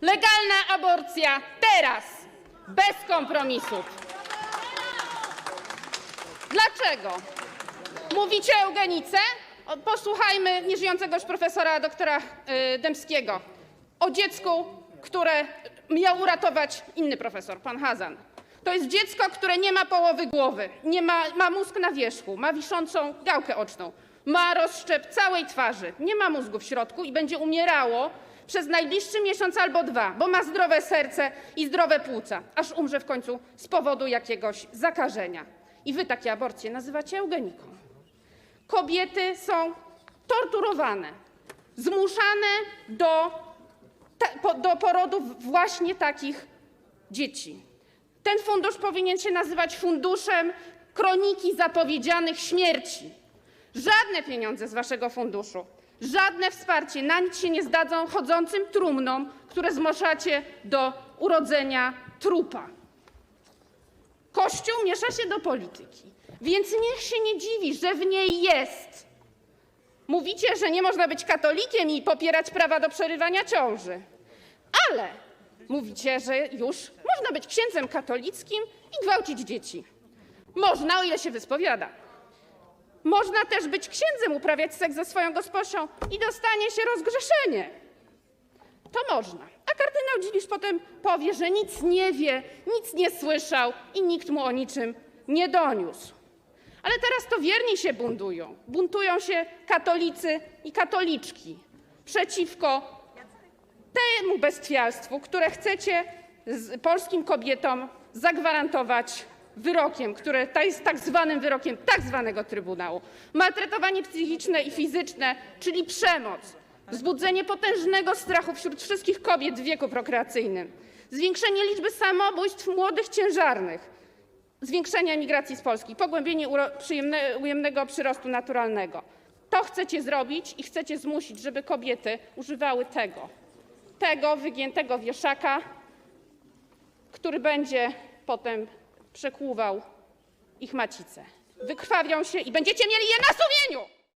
Legalna aborcja teraz, bez kompromisów. Dlaczego? Mówicie eugenice? Posłuchajmy nieżyjącego już profesora doktora y, Dębskiego. O dziecku, które miał uratować inny profesor, pan Hazan. To jest dziecko, które nie ma połowy głowy, nie ma, ma mózg na wierzchu, ma wiszącą gałkę oczną, ma rozszczep całej twarzy, nie ma mózgu w środku i będzie umierało przez najbliższy miesiąc albo dwa, bo ma zdrowe serce i zdrowe płuca, aż umrze w końcu z powodu jakiegoś zakażenia. I wy takie aborcje nazywacie eugeniką. Kobiety są torturowane, zmuszane do, do porodów właśnie takich dzieci. Ten fundusz powinien się nazywać funduszem kroniki zapowiedzianych śmierci. Żadne pieniądze z waszego funduszu, żadne wsparcie na nic się nie zdadzą chodzącym trumnom, które zmuszacie do urodzenia trupa. Kościół miesza się do polityki, więc niech się nie dziwi, że w niej jest. Mówicie, że nie można być katolikiem i popierać prawa do przerywania ciąży. Ale mówicie, że już można być księdzem katolickim i gwałcić dzieci. Można, o ile się wyspowiada. Można też być księdzem, uprawiać seks ze swoją gosposią i dostanie się rozgrzeszenie. To można. A kardynał Dziwisz potem powie, że nic nie wie, nic nie słyszał i nikt mu o niczym nie doniósł. Ale teraz to wierni się buntują. Buntują się katolicy i katoliczki przeciwko temu bestialstwu, które chcecie polskim kobietom zagwarantować wyrokiem, które jest tak zwanym wyrokiem tak zwanego Trybunału. Maltretowanie psychiczne i fizyczne, czyli przemoc, wzbudzenie potężnego strachu wśród wszystkich kobiet w wieku prokreacyjnym, zwiększenie liczby samobójstw młodych ciężarnych, zwiększenie emigracji z Polski, pogłębienie ujemnego przyrostu naturalnego. To chcecie zrobić i chcecie zmusić, żeby kobiety używały tego, tego wygiętego wieszaka, który będzie potem przekłuwał ich macicę. Wykrwawią się i będziecie mieli je na sumieniu!